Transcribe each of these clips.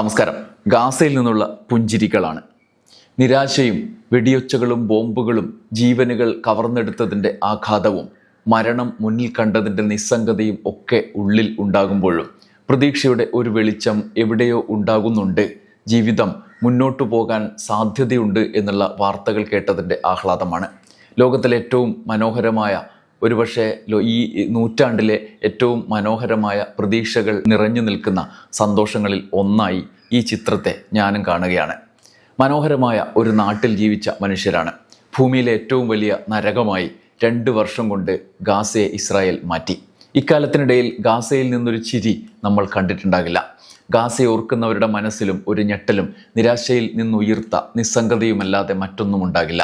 നമസ്കാരം. ഗാസയിൽ നിന്നുള്ള പുഞ്ചിരികളാണ്. നിരാശയും വെടിയൊച്ചകളും ബോംബുകളും ജീവനുകൾ കവർന്നെടുത്തതിന്റെ ആഘാതവും മരണം മുന്നിൽ കണ്ടതിന്റെ നിസ്സംഗതയും ഒക്കെ ഉള്ളിൽ ഉണ്ടാകുമ്പോഴും പ്രതീക്ഷയുടെ ഒരു വെളിച്ചം എവിടെയോ ഉണ്ടാകുന്നുണ്ട്. ജീവിതം മുന്നോട്ടു പോകാൻ സാധ്യതയുണ്ട് എന്നുള്ള വാർത്തകൾ കേട്ടതിന്റെ ആഹ്ലാദമാണ്. ലോകത്തിലെ ഏറ്റവും മനോഹരമായ ഒരുപക്ഷെ ഈ നൂറ്റാണ്ടിലെ ഏറ്റവും മനോഹരമായ പ്രതീക്ഷകൾ നിറഞ്ഞു നിൽക്കുന്ന സന്തോഷങ്ങളിൽ ഒന്നായി ഈ ചിത്രത്തെ ഞാനും കാണുകയാണ്. മനോഹരമായ ഒരു നാട്ടിൽ ജീവിച്ച മനുഷ്യരാണ്. ഭൂമിയിലെ ഏറ്റവും വലിയ നരകമായി രണ്ട് വർഷം കൊണ്ട് ഗാസയെ ഇസ്രായേൽ മാറ്റി. ഇക്കാലത്തിനിടയിൽ ഗാസയിൽ നിന്നൊരു ചിരി നമ്മൾ കണ്ടിട്ടുണ്ടാകില്ല. ഗാസയെ ഓർക്കുന്നവരുടെ മനസ്സിലും ഒരു ഞെട്ടലും നിരാശയിൽ നിന്നുയർത്ത നിസ്സംഗതയുമല്ലാതെ മറ്റൊന്നും ഉണ്ടാകില്ല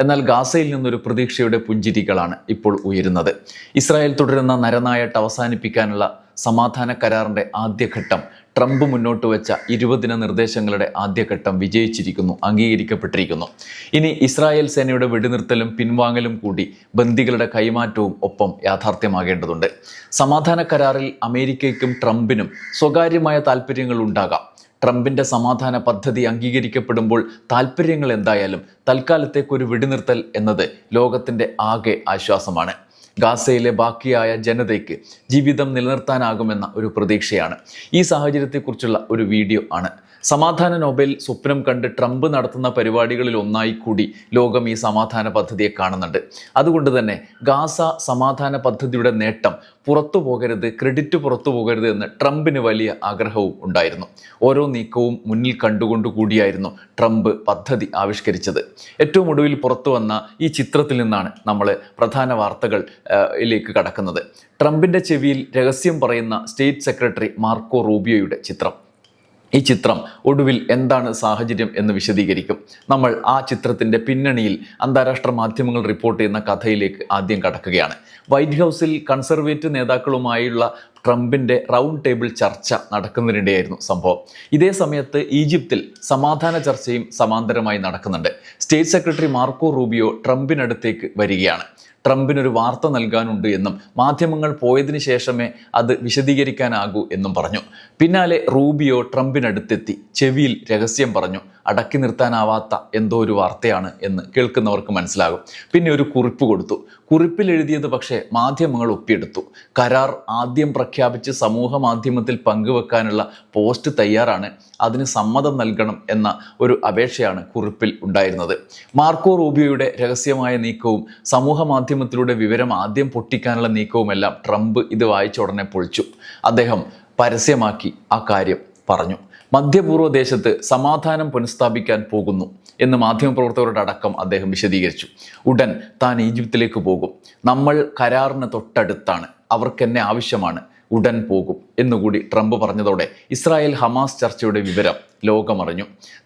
എന്നാൽ ഗാസയിൽ നിന്നൊരു പ്രതീക്ഷയുടെ പുഞ്ചിരികളാണ് ഇപ്പോൾ ഉയരുന്നത്. ഇസ്രായേൽ തുടരുന്ന നരനായട്ട് അവസാനിപ്പിക്കാനുള്ള സമാധാന കരാറിന്റെ ആദ്യഘട്ടം ട്രംപ് മുന്നോട്ട് വെച്ച ഇരുപതിന നിർദ്ദേശങ്ങളുടെ ആദ്യഘട്ടം വിജയിച്ചിരിക്കുന്നു അംഗീകരിക്കപ്പെട്ടിരിക്കുന്നു. ഇനി ഇസ്രായേൽ സേനയുടെ വെടിനിർത്തലും പിൻവാങ്ങലും കൂടി ബന്ദികളുടെ കൈമാറ്റവും ഒപ്പം യാഥാർത്ഥ്യമാകേണ്ടതുണ്ട്. സമാധാന കരാറിൽ അമേരിക്കയ്ക്കും ട്രംപിനും സ്വകാര്യമായ താല്പര്യങ്ങൾ ഉണ്ടാകാം. ട്രംപിന്റെ സമാധാന പദ്ധതി അംഗീകരിക്കപ്പെടുമ്പോൾ താല്പര്യങ്ങൾ എന്തായാലും തൽക്കാലത്തേക്കൊരു വെടിനിർത്തൽ എന്നത് ലോകത്തിന്റെ ആകെ ആശ്വാസമാണ്. ഗാസയിലെ ബാക്കിയായ ജനതയ്ക്ക് ജീവിതം നിലനിർത്താനാകുമെന്ന ഒരു പ്രതീക്ഷയാണ്. ഈ സാഹചര്യത്തെക്കുറിച്ചുള്ള ഒരു വീഡിയോ ആണ്. സമാധാന നോബൽ സ്വപ്നം കണ്ട് ട്രംപ് നടത്തുന്ന പരിപാടികളിൽ ഒന്നായി കൂടി ലോകം ഈ സമാധാന പദ്ധതിയെ കാണുന്നുണ്ട്. അതുകൊണ്ട് തന്നെ ഗാസ സമാധാന പദ്ധതിയുടെ നേട്ടം പുറത്തു പോകരുത് ക്രെഡിറ്റ് പുറത്തു പോകരുത് എന്ന് ട്രംപിന് വലിയ ആഗ്രഹവും ഉണ്ടായിരുന്നു. ഓരോ നീക്കവും മുന്നിൽ കണ്ടുകൊണ്ട് കൂടിയായിരുന്നു ട്രംപ് പദ്ധതി ആവിഷ്കരിച്ചത്. ഏറ്റവും ഒടുവിൽ പുറത്തു വന്ന ഈ ചിത്രത്തിൽ നിന്നാണ് നമ്മൾ പ്രധാന വാർത്തകൾ ആ, കടക്കുന്നത്. ട്രംപിന്റെ ചെവിയിൽ രഹസ്യം പറയുന്ന സ്റ്റേറ്റ് സെക്രട്ടറി മാർക്കോ റൂബിയോയുടെ ചിത്രം. ഈ ചിത്രം ഒടുവിൽ എന്താണ് സാഹചര്യം എന്ന് വിശദീകരിക്കും. നമ്മൾ ആ ചിത്രത്തിന്റെ പിന്നണിയിൽ അന്താരാഷ്ട്ര മാധ്യമങ്ങൾ റിപ്പോർട്ട് ചെയ്യുന്ന കഥയിലേക്ക് ആദ്യം കടക്കുകയാണ്. വൈറ്റ് ഹൗസിൽ കൺസർവേറ്റീവ് നേതാക്കളുമായുള്ള ട്രംപിന്റെ റൗണ്ട് ടേബിൾ ചർച്ച നടക്കുന്നതിനിടെയായിരുന്നു സംഭവം. ഇതേ സമയത്ത് ഈജിപ്തിൽ സമാധാന ചർച്ചയും സമാന്തരമായി നടക്കുന്നുണ്ട്. സ്റ്റേറ്റ് സെക്രട്ടറി മാർക്കോ റൂബിയോ ട്രംപിനടുത്തേക്ക് വരികയാണ്. ട്രംപിനൊരു വാർത്ത നൽകാനുണ്ട് എന്നും മാധ്യമങ്ങൾ പോയതിനു ശേഷമേ അത് വിശദീകരിക്കാനാകൂ എന്നും പറഞ്ഞു. പിന്നാലെ റൂബിയോ ട്രംപിനടുത്തെത്തി. ചെവിയിൽ രഹസ്യം പറഞ്ഞു. അടക്കി നിർത്താനാവാത്ത എന്തോ ഒരു വാർത്തയാണ് എന്ന് കേൾക്കുന്നവർക്ക് മനസ്സിലാകും. പിന്നെ ഒരു കുറിപ്പ് കൊടുത്തു. കുറിപ്പിൽ എഴുതിയത് പക്ഷേ മാധ്യമങ്ങൾ ഒപ്പിയെടുത്തു. കരാർ ആദ്യം പ്രഖ്യാപിച്ച് സമൂഹ മാധ്യമത്തിൽ പങ്കുവെക്കാനുള്ള പോസ്റ്റ് തയ്യാറാണ്. അതിന് സമ്മതം നൽകണം എന്ന ഒരു അപേക്ഷയാണ് കുറിപ്പിൽ ഉണ്ടായിരുന്നത്. മാർക്കോ റൂബിയോയുടെ രഹസ്യമായ നീക്കവും സമൂഹ മാധ്യമത്തിലൂടെ വിവരം ആദ്യം പൊട്ടിക്കാനുള്ള നീക്കവുമെല്ലാം ട്രംപ് ഇത് വായിച്ച ഉടനെ പൊളിച്ചു. അദ്ദേഹം പരസ്യമാക്കി ആ കാര്യം പറഞ്ഞു. മധ്യപൂർവ ദേശത്ത് സമാധാനം പുനഃസ്ഥാപിക്കാൻ പോകുന്നു എന്ന് മാധ്യമപ്രവർത്തകരുടെ അടക്കം അദ്ദേഹം വിശദീകരിച്ചു. ഉടൻ താൻ ഈജിപ്തിലേക്ക് പോകും. നമ്മൾ കരാറിന് തൊട്ടടുത്താണ്. അവർക്കെന്നെ ആവശ്യമാണ്. ഉടൻ പോകും എന്നുകൂടി ട്രംപ് പറഞ്ഞതോടെ ഇസ്രായേൽ ഹമാസ് ചർച്ചയുടെ വിവരം ലോകമറിഞ്ഞു.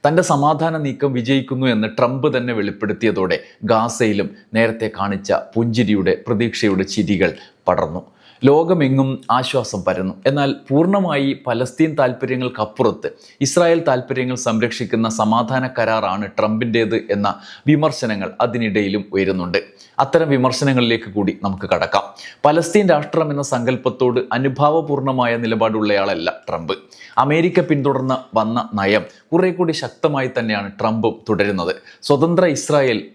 തന്റെ സമാധാന നീക്കം വിജയിക്കുന്നു എന്ന് ട്രംപ് തന്നെ വെളിപ്പെടുത്തിയതോടെ ഗാസയിലും നേരത്തെ കാണിച്ച പുഞ്ചിരിയുടെ പ്രതീക്ഷയുടെ ചിരികൾ പടർന്നു. ലോകമെങ്ങും ആശ്വാസം പരന്നു. എന്നാൽ പൂർണമായി പലസ്തീൻ താല്പര്യങ്ങൾക്കപ്പുറത്ത് ഇസ്രായേൽ താല്പര്യങ്ങൾ സംരക്ഷിക്കുന്ന സമാധാന കരാറാണ് ട്രംപിന്റേത് എന്ന വിമർശനങ്ങൾ അതിനിടയിലും ഉയരുന്നുണ്ട്. അത്തരം വിമർശനങ്ങളിലേക്ക് കൂടി നമുക്ക് കടക്കാം. പലസ്തീൻ രാഷ്ട്രം എന്ന സങ്കല്പത്തോട് അനുഭാവപൂർണമായ നിലപാടുള്ളയാളല്ല ട്രംപ്. അമേരിക്ക പിന്തുടർന്ന് വന്ന നയം കുറെ കൂടി ശക്തമായി തന്നെയാണ് ട്രംപും തുടരുന്നത്. സ്വതന്ത്ര ഇസ്രായേൽ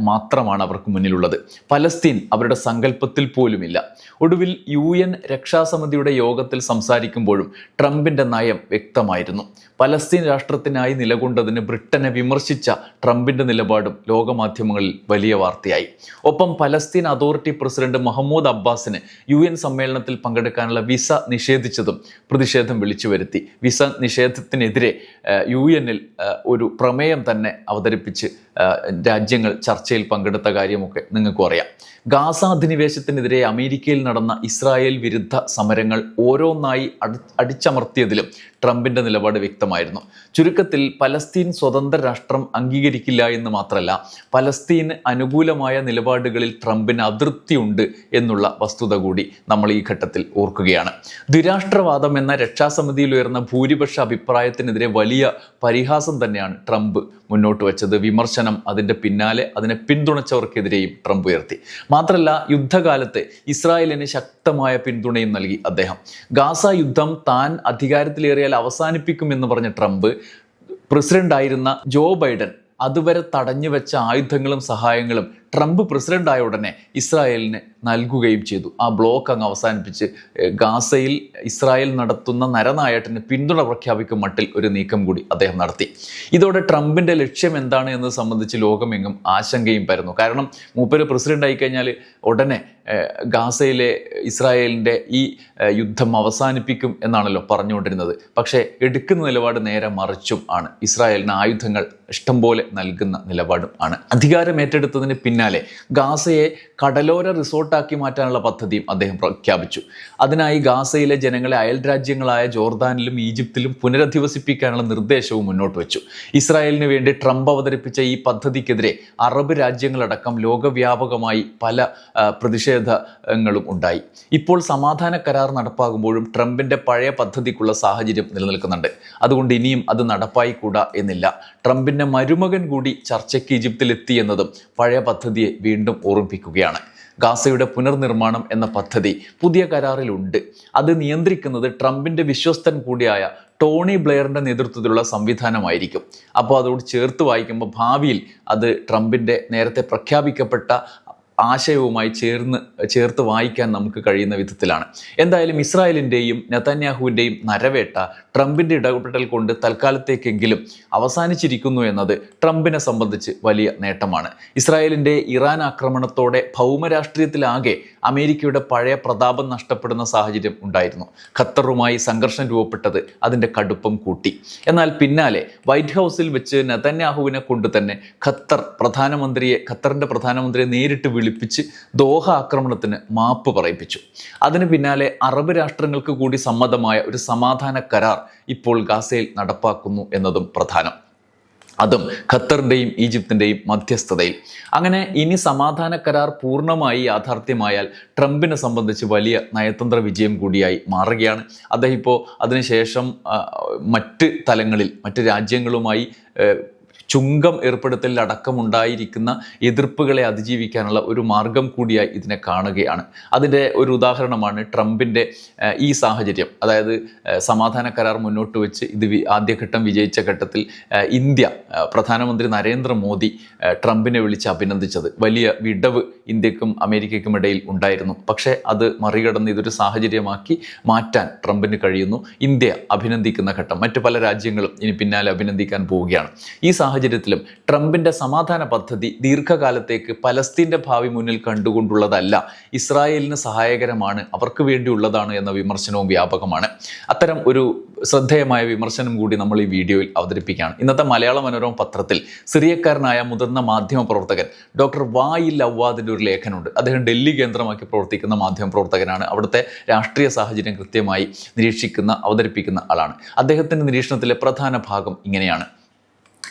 മാത്രമാണ് അവർക്ക് മുന്നിലുള്ളത്. പലസ്തീൻ അവരുടെ സങ്കല്പത്തിൽ പോലുമില്ല. ഒടുവിൽ യു എൻ രക്ഷാസമിതിയുടെ യോഗത്തിൽ സംസാരിക്കുമ്പോഴും ട്രംപിന്റെ നയം വ്യക്തമായിരുന്നു. പലസ്തീൻ രാഷ്ട്രത്തിനായി നിലകൊണ്ടതിന് ബ്രിട്ടനെ വിമർശിച്ച ട്രംപിന്റെ നിലപാടും ലോകമാധ്യമങ്ങളിൽ വലിയ വാർത്തയായി. ഒപ്പം പലസ്തീൻ അതോറിറ്റി പ്രസിഡന്റ് മഹമ്മൂദ് അബ്ബാസിന് യു എൻ സമ്മേളനത്തിൽ പങ്കെടുക്കാനുള്ള വിസ നിഷേധിച്ചതും പ്രതിഷേധം വിളിച്ചു വരുത്തി. വിസ നിഷേധത്തിനെതിരെ യു എന്നിൽ ഒരു പ്രമേയം തന്നെ അവതരിപ്പിച്ച് രാജ്യങ്ങൾ ചർച്ചയിൽ പങ്കെടുത്ത കാര്യമൊക്കെ നിങ്ങൾക്കും അറിയാം. ഗാസ അധിനിവേശത്തിനെതിരെ അമേരിക്കയിൽ നടന്ന ഇസ്രായേൽ വിരുദ്ധ സമരങ്ങൾ ഓരോന്നായി അടി അടിച്ചമർത്തിയതിലും ട്രംപിന്റെ നിലപാട് വ്യക്തമായിരുന്നു. ചുരുക്കത്തിൽ പലസ്തീൻ സ്വതന്ത്ര രാഷ്ട്രം അംഗീകരിക്കില്ല എന്ന് മാത്രമല്ല പലസ്തീന് അനുകൂലമായ നിലപാടുകളിൽ ട്രംപിന് അതൃപ്തിയുണ്ട് എന്നുള്ള വസ്തുത കൂടി നമ്മൾ ഈ ഘട്ടത്തിൽ ഓർക്കുകയാണ്. ദ്വിരാഷ്ട്രവാദം എന്ന രക്ഷാസമിതിയിൽ ഉയർന്ന ഭൂരിപക്ഷ അഭിപ്രായത്തിനെതിരെ വലിയ പരിഹാസം തന്നെയാണ് ട്രംപ് മുന്നോട്ട് വെച്ചത്. വിമർശനം അതിന്റെ പിന്നാലെ അതിനെ പിന്തുണച്ചവർക്കെതിരെയും ട്രംപ് ഉയർത്തി. മാത്രമല്ല യുദ്ധകാലത്ത് ഇസ്രായേലിന് ശക്തമായ പിന്തുണയും നൽകി അദ്ദേഹം. ഗാസ യുദ്ധം താൻ അധികാരത്തിലേറിയാൽ അവസാനിപ്പിക്കും എന്ന് പറഞ്ഞ ട്രംപ് പ്രസിഡന്റ് ആയിരുന്ന ജോ ബൈഡൻ അതുവരെ തടഞ്ഞു വെച്ച ആയുധങ്ങളും സഹായങ്ങളും ട്രംപ് പ്രസിഡന്റ് ആയ ഉടനെ ഇസ്രായേലിന് നൽകുകയും ചെയ്തു. ആ ബ്ലോക്ക് അങ്ങ് അവസാനിപ്പിച്ച് ഗാസയിൽ ഇസ്രായേൽ നടത്തുന്ന നരനായട്ടിന് പിന്തുണ പ്രഖ്യാപിക്കും മട്ടിൽ ഒരു നീക്കം കൂടി അദ്ദേഹം നടത്തി. ഇതോടെ ട്രംപിന്റെ ലക്ഷ്യം എന്താണ് എന്നത് സംബന്ധിച്ച് ലോകമെങ്ങും ആശങ്കയും പരന്നു. കാരണം മൂപ്പര് പ്രസിഡന്റ് ആയിക്കഴിഞ്ഞാൽ ഉടനെ ഗാസയിലെ ഇസ്രായേലിന്റെ ഈ യുദ്ധം അവസാനിപ്പിക്കും എന്നാണല്ലോ പറഞ്ഞുകൊണ്ടിരുന്നത്. പക്ഷേ എടുക്കുന്ന നിലപാട് നേരെ മറിച്ചും ആണ്. ഇസ്രായേലിന് ആയുധങ്ങൾ ഇഷ്ടംപോലെ നൽകുന്ന നിലപാടും ആണ്. അധികാരം ഏറ്റെടുത്തതിന് പിന്നാലെ ഗാസയെ കടലോര റിസോർട്ടാക്കി മാറ്റാനുള്ള പദ്ധതിയും അദ്ദേഹം പ്രഖ്യാപിച്ചു. അതിനായി ഗാസയിലെ ജനങ്ങളെ അയൽ രാജ്യങ്ങളായ ജോർദാനിലും ഈജിപ്തിലും പുനരധിവസിപ്പിക്കാനുള്ള നിർദ്ദേശവും മുന്നോട്ട് വെച്ചു. ഇസ്രായേലിന് വേണ്ടി ട്രംപ് അവതരിപ്പിച്ച ഈ പദ്ധതിക്കെതിരെ അറബ് രാജ്യങ്ങളടക്കം ലോകവ്യാപകമായി പല പ്രതിഷേധങ്ങളും ഉണ്ടായി. ഇപ്പോൾ സമാധാന കരാർ നടപ്പാകുമ്പോഴും ട്രംപിന്റെ പഴയ പദ്ധതിക്കുള്ള സാഹചര്യം നിലനിൽക്കുന്നുണ്ട്. അതുകൊണ്ട് ഇനിയും അത് നടപ്പായിക്കൂടാ എന്നില്ല. ട്രംപിന്റെ മരുമകൻ കൂടി ചർച്ചയ്ക്ക് ഈജിപ്തിലെത്തി എന്നതും പഴയ പദ്ധതിയെ വീണ്ടും ഓർമ്മിപ്പിക്കുകയാണ്. ഗാസയുടെ പുനർനിർമ്മാണം എന്ന പദ്ധതി പുതിയ കരാറിലുണ്ട്. അത് നിയന്ത്രിക്കുന്നത് ട്രംപിന്റെ വിശ്വസ്തൻ കൂടിയായ ടോണി ബ്ലെയറിന്റെ നേതൃത്വത്തിലുള്ള സംവിധാനമായിരിക്കും. അപ്പോൾ അതോട് ചേർത്ത് വായിക്കുമ്പോൾ ഭാവിയിൽ അത് ട്രംപിന്റെ നേരത്തെ പ്രഖ്യാപിക്കപ്പെട്ട ആശയവുമായി ചേർന്ന് ചേർത്ത് വായിക്കാൻ നമുക്ക് കഴിയുന്ന വിധത്തിലാണ്. എന്തായാലും ഇസ്രായേലിന്റെയും നെതന്യാഹുവിന്റെയും നരവേട്ട ട്രംപിന്റെ ഇടപെടൽ കൊണ്ട് തൽക്കാലത്തേക്കെങ്കിലും അവസാനിച്ചിരിക്കുന്നു എന്നത് ട്രംപിനെ സംബന്ധിച്ച് വലിയ നേട്ടമാണ്. ഇസ്രായേലിന്റെ ഇറാൻ ആക്രമണത്തോടെ ഭൗമരാഷ്ട്രീയത്തിലാകെ അമേരിക്കയുടെ പഴയ പ്രതാപം നഷ്ടപ്പെടുന്ന സാഹചര്യം ഉണ്ടായിരുന്നു. ഖത്തറുമായി സംഘർഷം രൂപപ്പെട്ടത് അതിന്റെ കടുപ്പം കൂട്ടി. എന്നാൽ പിന്നാലെ വൈറ്റ് ഹൗസിൽ വെച്ച് നെതന്യാഹുവിനെ കൊണ്ട് തന്നെ ഖത്തർ പ്രധാനമന്ത്രിയെ ഖത്തറിന്റെ പ്രധാനമന്ത്രിയെ നേരിട്ട് വിളിപ്പിച്ച് ദോഹ ആക്രമണത്തിന് മാപ്പ് പറയിപ്പിച്ചു. അതിന് പിന്നാലെ അറബ് രാഷ്ട്രങ്ങൾക്ക് കൂടി സമ്മതമായ ഒരു സമാധാന കരാർ ഇപ്പോൾ ഗാസയിൽ നടപ്പാക്കുന്നു എന്നതും പ്രധാനം. അതും ഖത്തറിന്റെയും ഈജിപ്തിന്റെയും മധ്യസ്ഥതയിൽ. അങ്ങനെ ഇനി സമാധാന കരാർ പൂർണമായി യാഥാർത്ഥ്യമായാൽ ട്രംപിനെ സംബന്ധിച്ച് വലിയ നയതന്ത്ര വിജയം കൂടിയായി മാറുകയാണ്. അദ്ദേഹം ഇപ്പോൾ അതിനുശേഷം മറ്റ് തലങ്ങളിൽ മറ്റ് രാജ്യങ്ങളുമായി ചുങ്കം ഏർപ്പെടുത്തലിലടക്കമുണ്ടായിരിക്കുന്ന എതിർപ്പുകളെ അതിജീവിക്കാനുള്ള ഒരു മാർഗം കൂടിയായി ഇതിനെ കാണുകയാണ്. അതിന്റെ ഒരു ഉദാഹരണമാണ് ട്രംപിന്റെ ഈ സാഹചര്യം. അതായത് സമാധാന കരാർ മുന്നോട്ട് വെച്ച് ഇത് ആദ്യഘട്ടം വിജയിച്ച ഘട്ടത്തിൽ ഇന്ത്യ പ്രധാനമന്ത്രി നരേന്ദ്രമോദി ട്രംപിനെ വിളിച്ച് അഭിനന്ദിച്ചത്. വലിയ വിടവ് ഇന്ത്യക്കും അമേരിക്കയ്ക്കും ഇടയിൽ ഉണ്ടായിരുന്നു. പക്ഷേ അത് മറികടന്ന് ഇതൊരു സാഹചര്യമാക്കി മാറ്റാൻ ട്രംപിന് കഴിയുന്നു. ഇന്ത്യ അഭിനന്ദിക്കുന്ന ഘട്ടം. മറ്റു പല രാജ്യങ്ങളും ഇനി പിന്നാലെ അഭിനന്ദിക്കാൻ പോവുകയാണ്. ഈ സാഹചര്യത്തിലും ട്രംപിന്റെ സമാധാന പദ്ധതി ദീർഘകാലത്തേക്ക് പലസ്തീന്റെ ഭാവി മുന്നിൽ കണ്ടുകൊണ്ടുള്ളതല്ല ഇസ്രായേലിന് സഹായകരമാണ് അവർക്ക് വേണ്ടിയുള്ളതാണ് എന്ന വിമർശനവും വ്യാപകമാണ്. അത്തരം ഒരു ശ്രദ്ധേയമായ വിമർശനം കൂടി നമ്മൾ ഈ വീഡിയോയിൽ അവതരിപ്പിക്കുകയാണ്. ഇന്നത്തെ മലയാള മനോരമ പത്രത്തിൽ സിറിയക്കാരനായ മുതിർന്ന മാധ്യമ പ്രവർത്തകൻ ഡോക്ടർ വായിൽ അവ്വാദിന്റെ ഒരു ലേഖനമുണ്ട്. അദ്ദേഹം ഡൽഹി കേന്ദ്രമാക്കി പ്രവർത്തിക്കുന്ന മാധ്യമ പ്രവർത്തകനാണ്. അവിടുത്തെ രാഷ്ട്രീയ സാഹചര്യം കൃത്യമായി നിരീക്ഷിക്കുന്ന അവതരിപ്പിക്കുന്ന ആളാണ്. അദ്ദേഹത്തിന്റെ നിരീക്ഷണത്തിലെ പ്രധാന ഭാഗം ഇങ്ങനെയാണ്.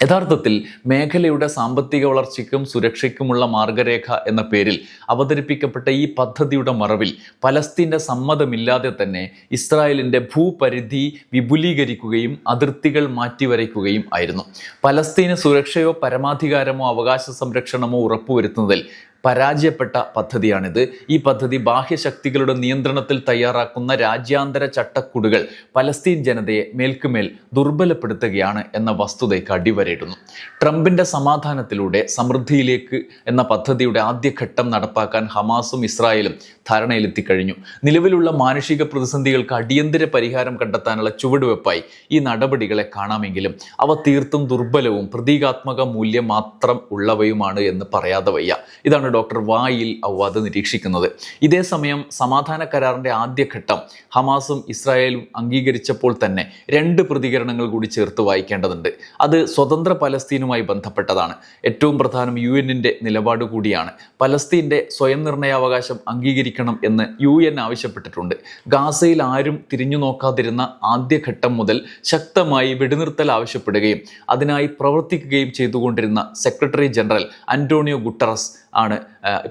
യഥാർത്ഥത്തിൽ മേഖലയുടെ സാമ്പത്തിക വളർച്ചയ്ക്കും സുരക്ഷയ്ക്കുമുള്ള മാർഗരേഖ എന്ന പേരിൽ അവതരിപ്പിക്കപ്പെട്ട ഈ പദ്ധതിയുടെ മറവിൽ പലസ്തീന്റെ സമ്മതമില്ലാതെ തന്നെ ഇസ്രായേലിന്റെ ഭൂപരിധി വിപുലീകരിക്കുകയും അതിർത്തികൾ മാറ്റിവരയ്ക്കുകയും ആയിരുന്നു. പലസ്തീന് സുരക്ഷയോ പരമാധികാരമോ അവകാശ സംരക്ഷണമോ ഉറപ്പുവരുത്തുന്നതിൽ പരാജയപ്പെട്ട പദ്ധതിയാണിത്. ഈ പദ്ധതി ബാഹ്യശക്തികളുടെ നിയന്ത്രണത്തിൽ തയ്യാറാക്കുന്ന രാജ്യാന്തര ചട്ടക്കൂടുകൾ പലസ്തീൻ ജനതയെ മേൽക്കുമേൽ ദുർബലപ്പെടുത്തുകയാണ് എന്ന വസ്തുതയ്ക്ക് അടിവരയിടുന്നു. ട്രംപിന്റെ സമാധാനത്തിലൂടെ സമൃദ്ധിയിലേക്ക് എന്ന പദ്ധതിയുടെ ആദ്യഘട്ടം നടപ്പാക്കാൻ ഹമാസും ഇസ്രായേലും ധാരണയിലെത്തിക്കഴിഞ്ഞു. നിലവിലുള്ള മാനുഷിക പ്രതിസന്ധികൾക്ക് അടിയന്തര പരിഹാരം കണ്ടെത്താനുള്ള ചുവടുവെപ്പായി ഈ നടപടികളെ കാണാമെങ്കിലും അവ തീർത്തും ദുർബലവും പ്രതീകാത്മക മൂല്യം മാത്രം ഉള്ളവയുമാണ് എന്ന് പറയാതെ വയ്യ. ഇതാണ് ഡോക്ടർ വായിൽ ഔവാദ് നിരീക്ഷിക്കുന്നത്. ഇതേസമയം സമാധാന കരാറിന്റെ ആദ്യഘട്ടം ഹമാസും ഇസ്രായേലും അംഗീകരിച്ചപ്പോൾ തന്നെ രണ്ട് പ്രതികരണങ്ങൾ കൂടി ചേർത്ത് വായിക്കേണ്ടതുണ്ട്. അത് സ്വതന്ത്ര പലസ്തീനുമായി ബന്ധപ്പെട്ടതാണ്. ഏറ്റവും പ്രധാനം യു എന്നിന്റെ നിലപാട് കൂടിയാണ്. പലസ്തീന്റെ സ്വയം നിർണയാവകാശം അംഗീകരിക്കണം എന്ന് യു എൻ ആവശ്യപ്പെട്ടിട്ടുണ്ട്. ഗാസയിൽ ആരും തിരിഞ്ഞു നോക്കാതിരുന്ന ആദ്യഘട്ടം മുതൽ ശക്തമായി വെടിനിർത്തൽ ആവശ്യപ്പെടുകയും അതിനായി പ്രവർത്തിക്കുകയും ചെയ്തുകൊണ്ടിരുന്ന സെക്രട്ടറി ജനറൽ അന്റോണിയോ ഗുട്ടറസ് ആണ്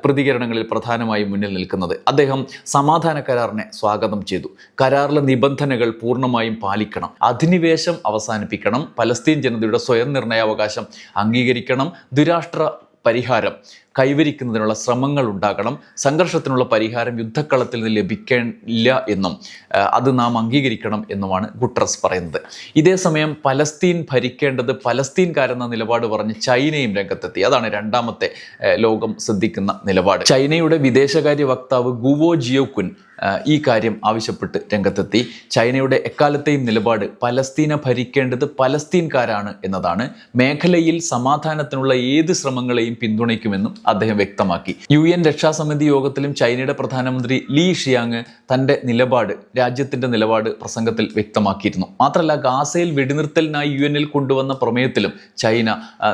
പ്രതികരണങ്ങളിൽ പ്രധാനമായും മുന്നിൽ നിൽക്കുന്നത്. അദ്ദേഹം സമാധാന കരാറിനെ സ്വാഗതം ചെയ്തു. കരാറിലെ നിബന്ധനകൾ പൂർണമായും പാലിക്കണം. അധിനിവേശം അവസാനിപ്പിക്കണം. പലസ്തീൻ ജനതയുടെ സ്വയം നിർണയാവകാശം അംഗീകരിക്കണം. ദുരാഷ്ട്ര പരിഹാരം കൈവരിക്കുന്നതിനുള്ള ശ്രമങ്ങൾ ഉണ്ടാകണം. സംഘർഷത്തിനുള്ള പരിഹാരം യുദ്ധക്കളത്തിൽ നിന്ന് ലഭിക്കില്ല എന്നും അത് നാം അംഗീകരിക്കണം എന്നുമാണ് ഗുട്രസ് പറയുന്നത്. ഇതേസമയം പലസ്തീൻ ഭരിക്കേണ്ടത് പലസ്തീൻകാരെന്ന നിലപാട് പറഞ്ഞ് ചൈനയും രംഗത്തെത്തി. അതാണ് രണ്ടാമത്തെ ലോകം ശ്രദ്ധിക്കുന്ന നിലപാട്. ചൈനയുടെ വിദേശകാര്യ വക്താവ് ഗുവോ ജിയോകുൻ ഈ കാര്യം ആവശ്യപ്പെട്ട് രംഗത്തെത്തി. ചൈനയുടെ എക്കാലത്തെയും നിലപാട് പലസ്തീനെ ഭരിക്കേണ്ടത് പലസ്തീൻകാരാണ് എന്നതാണ്. മേഖലയിൽ സമാധാനത്തിനുള്ള ഏത് ശ്രമങ്ങളെയും പിന്തുണയ്ക്കുമെന്നും അദ്ദേഹം വ്യക്തമാക്കി. യു എൻ രക്ഷാസമിതി യോഗത്തിലും ചൈനയുടെ പ്രധാനമന്ത്രി ലീ ഷിയാങ് തന്റെ നിലപാട് രാജ്യത്തിന്റെ നിലപാട് പ്രസംഗത്തിൽ വ്യക്തമാക്കിയിരുന്നു. മാത്രമല്ല ഗാസയിൽ വെടിനിർത്തലിനായി യു എനിൽ കൊണ്ടുവന്ന പ്രമേയത്തിലും ചൈന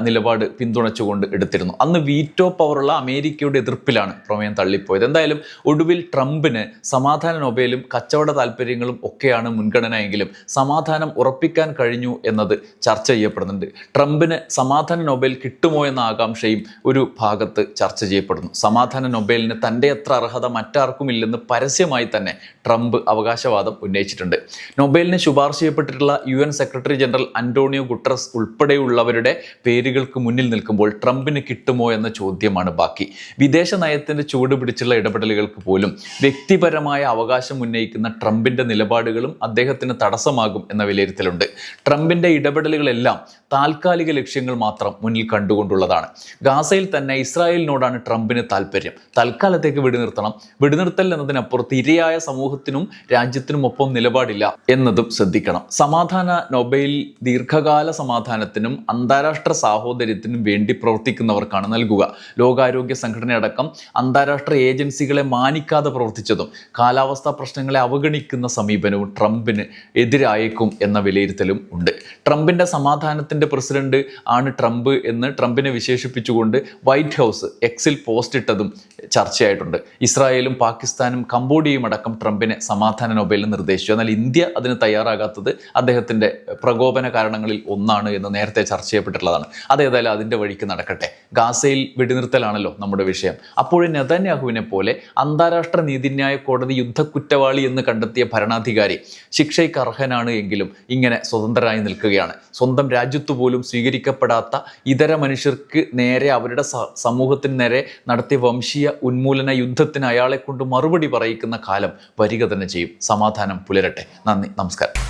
നിലപാട് പിന്തുണച്ചുകൊണ്ട് എടുത്തിരുന്നു. അന്ന് വീറ്റോ പവറുള്ള അമേരിക്കയുടെ എതിർപ്പിലാണ് പ്രമേയം തള്ളിപ്പോയത്. എന്തായാലും ഒടുവിൽ ട്രംപിന് സമാധാന നൊബേലും കച്ചവട താല്പര്യങ്ങളും ഒക്കെയാണ് മുൻഗണന എങ്കിലും സമാധാനം ഉറപ്പിക്കാൻ കഴിഞ്ഞു എന്നത് ചർച്ച ചെയ്യപ്പെടുന്നുണ്ട്. ട്രംപിന് സമാധാന നൊബേൽ കിട്ടുമോ എന്ന ആകാംക്ഷയും ഒരു ഭാഗത്ത് ചർച്ച ചെയ്യപ്പെടുന്നു. സമാധാന നൊബേലിന് തന്റെ അത്ര അർഹത മറ്റാർക്കുമില്ലെന്ന് പരസ്യമായി തന്നെ ട്രംപ് അവകാശവാദം ഉന്നയിച്ചിട്ടുണ്ട്. നൊബേലിന് ശുപാർശ ചെയ്യപ്പെട്ടിട്ടുള്ള U N secretary general Antonio Guterres ഉൾപ്പെടെയുള്ളവരുടെ പേരുകൾക്ക് മുന്നിൽ നിൽക്കുമ്പോൾ ട്രംപിന് കിട്ടുമോ എന്ന ചോദ്യമാണ് ബാക്കി. വിദേശ നയത്തിന്റെ ചൂട് പിടിച്ചുള്ള ഇടപെടലുകൾക്ക് പോലും വ്യക്തിപരമായ അവകാശം ഉന്നയിക്കുന്ന ട്രംപിന്റെ നിലപാടുകളും അദ്ദേഹത്തിന് തടസ്സമാകും എന്ന വിലയിരുത്തലുണ്ട്. ട്രംപിന്റെ ഇടപെടലുകളെല്ലാം താൽക്കാലിക ലക്ഷ്യങ്ങൾ മാത്രം മുന്നിൽ കണ്ടുകൊണ്ടുള്ളതാണ്. ഗാസയിൽ തന്നെ ഇസ്രായേലിനോടാണ് ട്രംപിന് താല്പര്യം. തൽക്കാലത്തേക്ക് വെടിനിർത്തണം. വെടിനിർത്തൽ എന്നതിനപ്പുറത്ത് ഇരയായ സമൂഹത്തിനും രാജ്യത്തിനും ഒപ്പം നിലപാടില്ല എന്നതും ശ്രദ്ധിക്കണം. സമാധാന നൊബൈൽ ദീർഘകാല സമാധാനത്തിനും അന്താരാഷ്ട്ര സാഹോദര്യത്തിനും വേണ്ടി പ്രവർത്തിക്കുന്നവർക്കാണ് നൽകുക. ലോകാരോഗ്യ സംഘടനയടക്കം അന്താരാഷ്ട്ര ഏജൻസികളെ മാനിക്കാതെ പ്രവർത്തിച്ചതും കാലാവസ്ഥാ പ്രശ്നങ്ങളെ അവഗണിക്കുന്ന സമീപനവും ട്രംപിന് എതിരായേക്കും എന്ന വിലയിരുത്തലും ഉണ്ട്. ട്രംപിന്റെ സമാധാനത്തിന്റെ പ്രസിഡന്റ് ആണ് ട്രംപ് എന്ന് ട്രംപിനെ വിശേഷിപ്പിച്ചുകൊണ്ട് വൈറ്റ് ഹൗസ് എക്സിൽ പോസ്റ്റ് ഇട്ടതും ചർച്ചയായിട്ടുണ്ട്. ഇസ്രായേലും പാകിസ്ഥാനും കംബോഡിയയും അടക്കം ട്രംപിനെ സമാധാന നൊബേലിന് നിർദ്ദേശിച്ചു. എന്നാൽ ഇന്ത്യ അതിന് തയ്യാറാകാത്തത് അദ്ദേഹത്തിന്റെ പ്രകോപന കാരണങ്ങളിൽ ഒന്നാണ് എന്ന് നേരത്തെ ചർച്ച ചെയ്യപ്പെട്ടിട്ടുള്ളതാണ്. അതേതായാലും അതിന്റെ വഴിക്ക് നടക്കട്ടെ. ഗാസയിൽ വെടിനിർത്തലാണല്ലോ നമ്മുടെ വിഷയം. അപ്പോഴും നെതന്യാഹുവിനെ പോലെ അന്താരാഷ്ട്ര നീതിന്യായ കോടതി യുദ്ധക്കുറ്റവാളി എന്ന് കണ്ടെത്തിയ ഭരണാധികാരി ശിക്ഷയ്ക്ക് അർഹനാണ് എങ്കിലും ഇങ്ങനെ സ്വതന്ത്രരായി നിൽക്കുകയാണ്. സ്വന്തം രാജ്യത്തു പോലും സ്വീകരിക്കപ്പെടാത്ത ഇതര മനുഷ്യർക്ക് നേരെ അവരുടെ സ- സമൂഹത്തിന് നേരെ നടത്തിയ വംശീയ ഉന്മൂലന യുദ്ധത്തിന് അയാളെ കൊണ്ട് മറുപടി പറയിക്കുന്ന കാലം വരിക തന്നെ ചെയ്യും. സമാധാനം പുലരട്ടെ. നന്ദി. നമസ്കാരം.